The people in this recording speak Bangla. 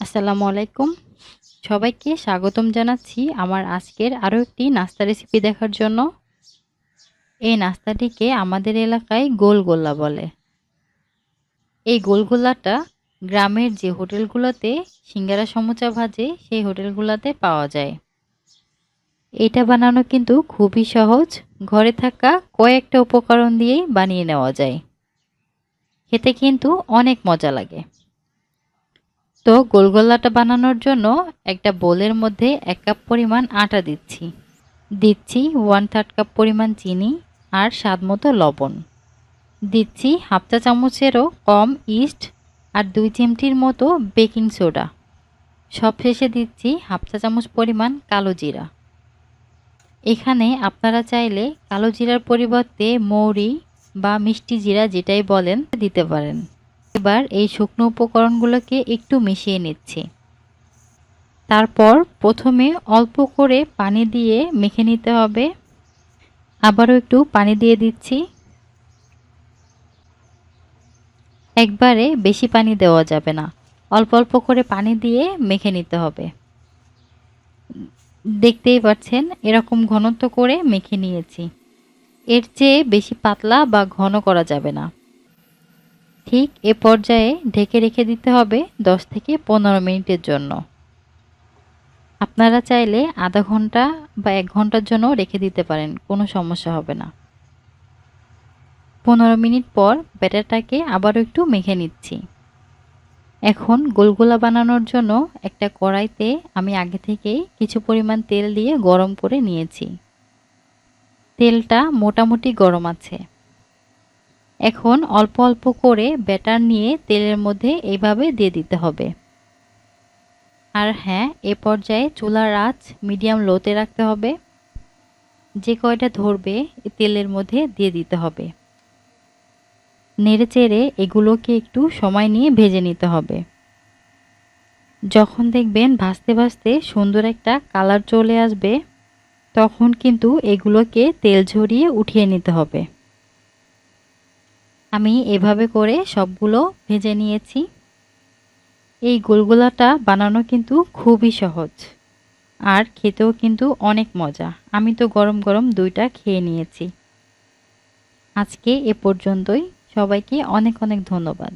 আসসালামু আলাইকুম। সবাইকে স্বাগতম জানাচ্ছি আমার আজকের আরও একটি নাস্তা রেসিপি দেখার জন্য। এই নাস্তাটিকে আমাদের এলাকায় গোলগোল্লা বলে। এই গোলগোল্লাটা গ্রামের যে হোটেলগুলোতে সিঙ্গারা সমুচা ভাজে, সেই হোটেলগুলোতে পাওয়া যায়। এটা বানানো কিন্তু খুবই সহজ। ঘরে থাকা কয়েকটা উপকরণ দিয়েই বানিয়ে নেওয়া যায়। খেতে কিন্তু অনেক মজা লাগে। তো গোলগোল্লাটা বানানোর জন্য একটা বোলের মধ্যে এক কাপ পরিমাণ আটা দিচ্ছি। দিচ্ছি ওয়ান থার্ড কাপ পরিমাণ চিনি আর স্বাদ মতো লবণ। দিচ্ছি হাফ চা চামচেরও কম ইস্ট আর দুই চিমটির মতো বেকিং সোডা সব শেষে দিচ্ছি হাফ চা চামচ পরিমাণ কালো জিরা। এখানে আপনারা চাইলে কালো জিরার পরিবর্তে মৌরি বা মিষ্টি জিরা যেটাই বলেন দিতে পারেন। এবার এই শুকনো উপকরণগুলোকে একটু মিশিয়ে নিচ্ছি। তারপর প্রথমে অল্প করে পানি দিয়ে মেখে নিতে হবে। আবারও একটু পানি দিয়ে দিচ্ছি। একবারে বেশি পানি দেওয়া যাবে না। অল্প অল্প করে পানি দিয়ে মেখে নিতে হবে। দেখতেই পাচ্ছেন, এরকম ঘনত্ব করে মেখে নিয়েছি। এর চেয়ে বেশি পাতলা বা ঘন করা যাবে না। ঠিক এ পর্যায়ে ঢেকে রেখে দিতে হবে 10 থেকে পনেরো মিনিটের জন্য। আপনারা চাইলে আধা ঘণ্টা বা এক ঘণ্টার জন্য রেখে দিতে পারেন, কোনো সমস্যা হবে না। পনেরো মিনিট পর ব্যাটারটাকে আবারও একটু মেখে নিচ্ছি। এখন গোলগোলা বানানোর জন্য একটা কড়াইতে আমি আগে থেকেই কিছু পরিমাণ তেল দিয়ে গরম করে নিয়েছি। তেলটা মোটামুটি গরম আছে। এখন অল্প অল্প করে ব্যাটার নিয়ে তেলের মধ্যে এইভাবে দিয়ে দিতে হবে। আর হ্যাঁ এ পর্যায়ে চুলার আঁচ মিডিয়াম লোতে রাখতে হবে। যে কয়টা ধরবে তেলের মধ্যে দিয়ে দিতে হবে। নেড়ে চেড়ে এগুলোকে একটু সময় নিয়ে ভেজে নিতে হবে। যখন দেখবেন ভাজতে ভাজতে সুন্দর একটা কালার চলে আসবে, তখন কিন্তু এগুলোকে তেল ঝরিয়ে উঠিয়ে নিতে হবে। আমি এভাবে করে সবগুলো ভেজে নিয়েছি। এই গোলগোলাটা বানানো কিন্তু খুবই সহজ আর খেতেও কিন্তু অনেক মজা। আমি তো গরম গরম দুইটা খেয়ে নিয়েছি। আজকে এ পর্যন্তই। সবাইকে অনেক অনেক ধন্যবাদ।